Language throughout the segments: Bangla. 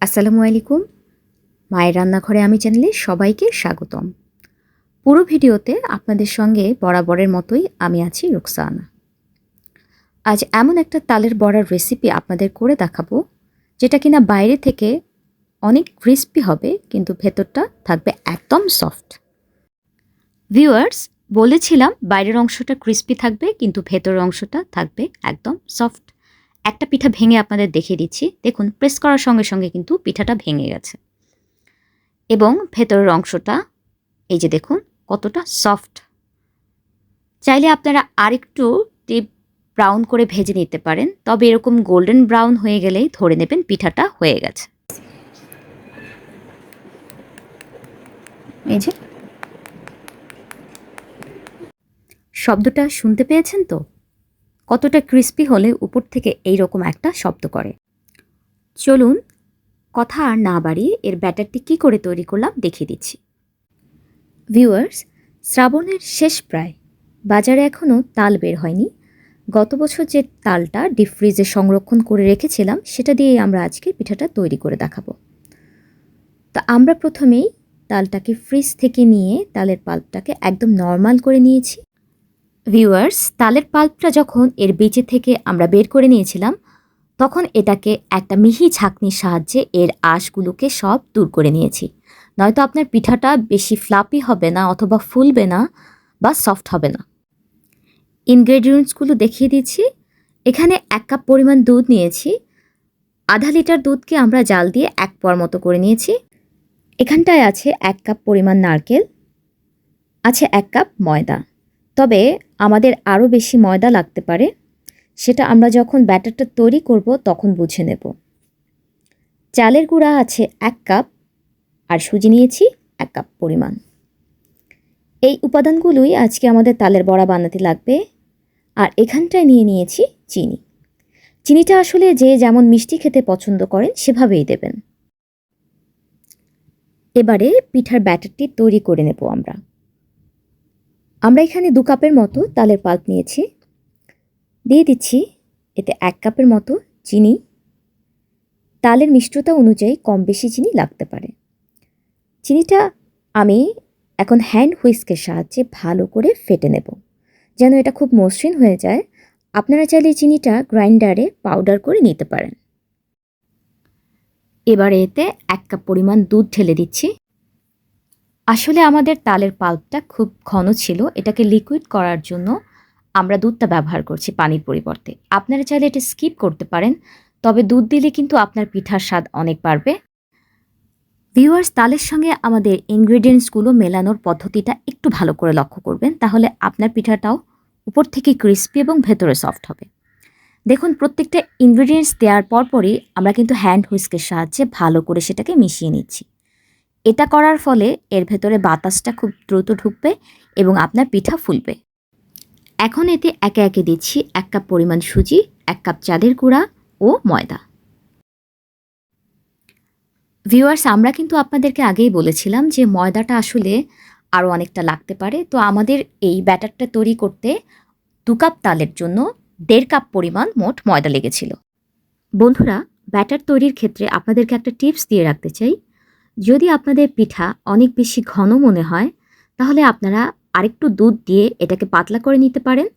আসসালামু আলাইকুম। মায়ের রান্নাঘরে আমি চ্যানেলে সবাইকে স্বাগতম। পুরো ভিডিওতে আপনাদের সঙ্গে বরাবরের মতোই আমি আছি রুকসানা। আজ এমন একটা তালের বড়ার রেসিপি আপনাদের করে দেখাবো, যেটা কিনা বাইরে থেকে অনেক ক্রিস্পি হবে, কিন্তু ভেতরটা থাকবে একদম সফট ভিউয়ার্স বলেছিলাম বাইরের অংশটা ক্রিস্পি থাকবে, কিন্তু ভেতরের অংশটা থাকবে একদম সফট একটা পিঠা ভেঙে আপনাদের দেখিয়ে দিচ্ছি। দেখুন প্রেস করার সঙ্গে সঙ্গে কিন্তু পিঠাটা ভেঙে গেছে। এবং ভেতরের অংশটা, এই যে দেখুন, কতটা সফট চাইলে আপনারা আরেকটু ডিপ ব্রাউন করে ভেজে নিতে পারেন, তবে এরকম গোল্ডেন ব্রাউন হয়ে গেলেই ধরে নেবেন পিঠাটা হয়ে গেছে। এই যে। শব্দটা শুনতে পেয়েছেন তো? কতটা ক্রিস্পি হলে উপর থেকে এই রকম একটা শব্দ করে। চলুন কথা আর না বাড়িয়ে এর ব্যাটারটি কি করে তৈরি করলাম দেখিয়ে দিচ্ছি। ভিউয়ার্স শ্রাবণের শেষ প্রায়। বাজারে এখনও তাল বের হয়নি। গত বছর যে তালটা ডিপ ফ্রিজে সংরক্ষণ করে রেখেছিলাম, সেটা দিয়ে আমরা আজকে পিঠাটা তৈরি করে দেখাবো। তো আমরা প্রথমেই তালটাকে ফ্রিজ থেকে নিয়ে তালের পাল্পটাকে একদম নর্মাল করে নিয়েছি। ভিউয়ার্স তালের পাল্পটা যখন এর বেঁচে থেকে আমরা বের করে নিয়েছিলাম, তখন এটাকে একটা মিহি ছাঁকনির সাহায্যে এর আঁশগুলোকে সব দূর করে নিয়েছি। নয়তো আপনার পিঠাটা বেশি ফ্লাপি হবে না অথবা ফুলবে না বা সফট হবে না। ইনগ্রেডিয়েন্টসগুলো দেখিয়ে দিচ্ছি। এখানে এক কাপ পরিমাণ দুধ নিয়েছি। আধা লিটার দুধকে আমরা জাল দিয়ে এক পর মতো করে নিয়েছি। এখানটায় আছে এক কাপ পরিমাণ নারকেল। আছে এক কাপ ময়দা। তবে আমাদের আরও বেশি ময়দা লাগতে পারে। সেটা আমরা যখন ব্যাটারটা তৈরি করব, তখন বুঝে নেব। চালের গুঁড়া আছে এক কাপ, আর সুজি নিয়েছি এক কাপ পরিমাণ। এই উপাদানগুলোই আজকে আমাদের তালের বড়া বানাতে লাগবে, আর এখানটায় নিয়ে নিয়েছি চিনি। চিনিটা আসলে যে যেমন মিষ্টি খেতে পছন্দ করেন, সেভাবেই দেবেন। এবারে পিঠার ব্যাটারটি তৈরি করে নেব আমরা। আমরা এখানে দু কাপের মতো তালের পাল্প নিয়েছি। দিয়ে দিচ্ছি এতে এক কাপের মতো চিনি। তালের মিষ্টতা অনুযায়ী কম বেশি চিনি লাগতে পারে। চিনিটা আমি এখন হ্যান্ড হুইস্কের সাহায্যে ভালো করে ফেটে নেব। যেন এটা খুব মসৃণ হয়ে যায়। আপনারা চাইলে চিনিটা গ্রাইন্ডারে পাউডার করে নিতে পারেন। এবারে এতে এক কাপ পরিমাণ দুধ ঢেলে দিচ্ছি। আসলে আমাদের তালের পাল্পটা খুব ঘন ছিল, এটাকে লিকুইড করার জন্য আমরা দুধটা ব্যবহার করছি পানির পরিবর্তে। আপনারা চাইলে এটা স্কিপ করতে পারেন, তবে দুধ দিলে কিন্তু আপনার পিঠার স্বাদ অনেক বাড়বে। ভিউয়ার্স তালের সঙ্গে আমাদের ইনগ্রেডিয়েন্টসগুলো মেলানোর পদ্ধতিটা একটু ভালো করে লক্ষ্য করবেন, তাহলে আপনার পিঠাটাও উপর থেকে ক্রিস্পি এবং ভেতরে সফট হবে। দেখুন, প্রত্যেকটা ইনগ্রেডিয়েন্টস দেওয়ার পরপরই আমরা কিন্তু হ্যান্ড হুইস্কের সাহায্যে ভালো করে সেটাকে মিশিয়ে নিচ্ছি। এটা করার ফলে এর ভেতরে বাতাসটা খুব দ্রুত ঢুকবে এবং আপনার পিঠা ফুলবে। এখন এতে একে একে দিচ্ছি এক কাপ পরিমাণ সুজি, এক কাপ চাঁদের গুঁড়া ও ময়দা। ভিউয়ার্স, আমরা কিন্তু আপনাদেরকে আগেই বলেছিলাম যে ময়দাটা আসলে আরও অনেকটা লাগতে পারে। তো আমাদের এই ব্যাটারটা তৈরি করতে দু কাপ তালের জন্য দেড় কাপ পরিমাণ মোট ময়দা লেগেছিল। বন্ধুরা, ব্যাটার তৈরির ক্ষেত্রে আপনাদেরকে একটা টিপস দিয়ে রাখতে চাই। যদি আপনাদের পিঠা অনেক বেশি ঘন মনে হয়, তাহলে আপনারা আরেকটু দুধ দিয়ে এটাকে পাতলা করে নিতে পারেন।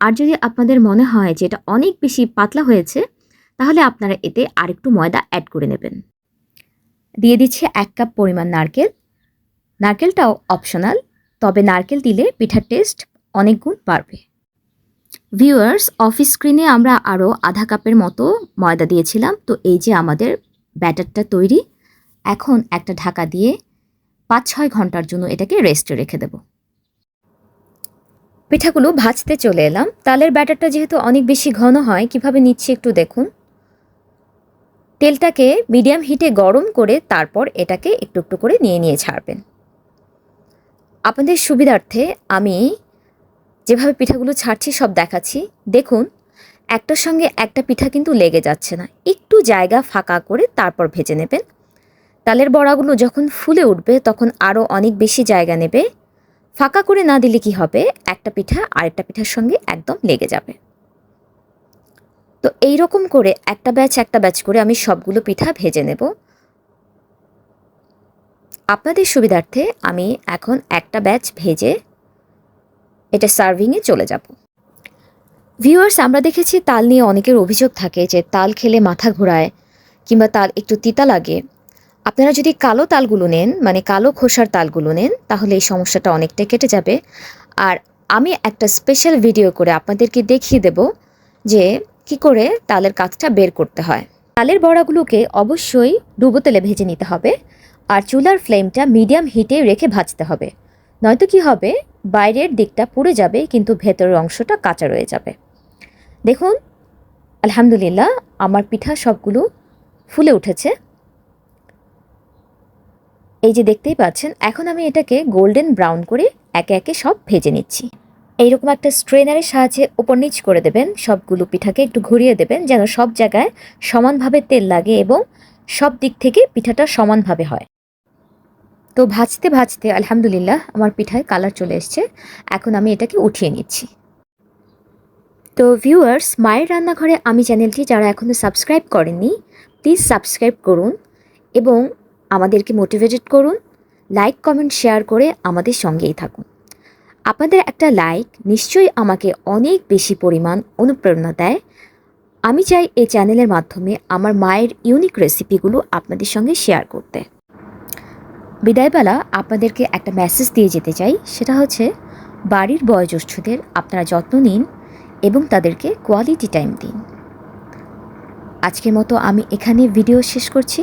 আর যদি আপনাদের মনে হয় যে এটা অনেক বেশি পাতলা হয়েছে, তাহলে আপনারা এতে আরেকটু ময়দা অ্যাড করে নেবেন। দিয়ে দিচ্ছে এক কাপ পরিমাণ নারকেল। নারকেলটাও অপশনাল, তবে নারকেল দিলে পিঠার টেস্ট অনেক গুণ বাড়বে। ভিউয়ার্স, অফিস স্ক্রিনে আমরা আরও আধা কাপের মতো ময়দা দিয়েছিলাম, তো এই যে আমাদের ব্যাটারটা তৈরি এখন একটা ঢাকা দিয়ে পাঁচ ছয় ঘণ্টার জন্য এটাকে রেস্টে রেখে দেব। পিঠাগুলো ভাজতে চলে এলাম। তালের ব্যাটারটা যেহেতু অনেক বেশি ঘন হয়, কীভাবে নিচ্ছি একটু দেখুন। তেলটাকে মিডিয়াম হিটে গরম করে তারপর এটাকে একটু একটু করে নিয়ে নিয়ে ছাড়বেন। আপনাদের সুবিধার্থে আমি যেভাবে পিঠাগুলো ছাড়ছি, সব দেখাচ্ছি। দেখুন, একটার সঙ্গে একটা পিঠা কিন্তু লেগে যাচ্ছে না। একটু জায়গা ফাঁকা করে তারপর ভেজে নেবেন। তালের বড়াগুলো যখন ফুলে উঠবে, তখন আরও অনেক বেশি জায়গা নেবে। ফাঁকা করে না দিলে কি হবে? একটা পিঠা আরেকটা পিঠার সঙ্গে একদম লেগে যাবে। তো এই রকম করে একটা ব্যাচ একটা ব্যাচ করে আমি সবগুলো পিঠা ভেজে নেব। আপনাদের সুবিধার্থে আমি এখন একটা ব্যাচ ভেজে এটা সার্ভিংয়ে চলে যাব। ভিউয়ার্স, আমরা দেখেছি তাল নিয়ে অনেকের অভিযোগ থাকে যে তাল খেলে মাথা ঘোরায় কিংবা তাল একটু তিতা লাগে। আপনারা যদি কালো তালগুলো নেন মানে কালো খোসার তালগুলো নেন, তাহলে এই সমস্যাটা অনেকটাই কেটে যাবে। আর আমি একটা স্পেশাল ভিডিও করে আপনাদেরকে দেখিয়ে দেব যে কি করে তালের কাজটা বের করতে হয়। তালের বড়াগুলোকে অবশ্যই ডুবো তেলে ভেজে নিতে হবে আর চুলার ফ্লেমটা মিডিয়াম হিটে রেখে ভাজতে হবে। নয়তো কি হবে, বাইরের দিকটা পুড়ে যাবে, কিন্তু ভেতরের অংশটা কাঁচা রয়ে যাবে। দেখুন, আলহামদুলিল্লাহ, আমার পিঠা সবগুলো ফুলে উঠেছে। এই যে দেখতেই পাচ্ছেন, এখন আমি এটাকে গোল্ডেন ব্রাউন করে একে একে সব ভেজে নিচ্ছি। এইরকম একটা স্ট্রেনারের সাহায্যে ওপর নিচ করে দেবেন, সবগুলো পিঠাকে একটু ঘুরিয়ে দেবেন, যেন সব জায়গায় সমানভাবে তেল লাগে এবং সব দিক থেকে পিঠাটা সমানভাবে হয়। তো ভাজতে ভাজতে, আলহামদুলিল্লাহ, আমার পিঠায় কালার চলে এসছে। এখন আমি এটাকে উঠিয়ে নিচ্ছি। তো ভিউয়ার্স মায়ের রান্নাঘরে আমি চ্যানেলটি যারা এখনও সাবস্ক্রাইব করেননি প্লিজ সাবস্ক্রাইব করুন এবং আমাদেরকে মোটিভেটেড করুন লাইক কমেন্ট শেয়ার করে আমাদের সঙ্গেই থাকুন। আপনাদের একটা লাইক নিশ্চয়ই আমাকে অনেক বেশি পরিমাণ অনুপ্রেরণা দেয়। আমি চাই এই চ্যানেলের মাধ্যমে আমার মায়ের ইউনিক রেসিপিগুলো আপনাদের সঙ্গে শেয়ার করতে। বিদায়বেলা আপনাদেরকে একটা মেসেজ দিয়ে যেতে চাই, সেটা হচ্ছে, বাড়ির বয়োজ্যেষ্ঠদের আপনারা যত্ন নিন এবং তাদেরকে কোয়ালিটি টাইম দিন। আজকের মতো আমি এখানে ভিডিও শেষ করছি।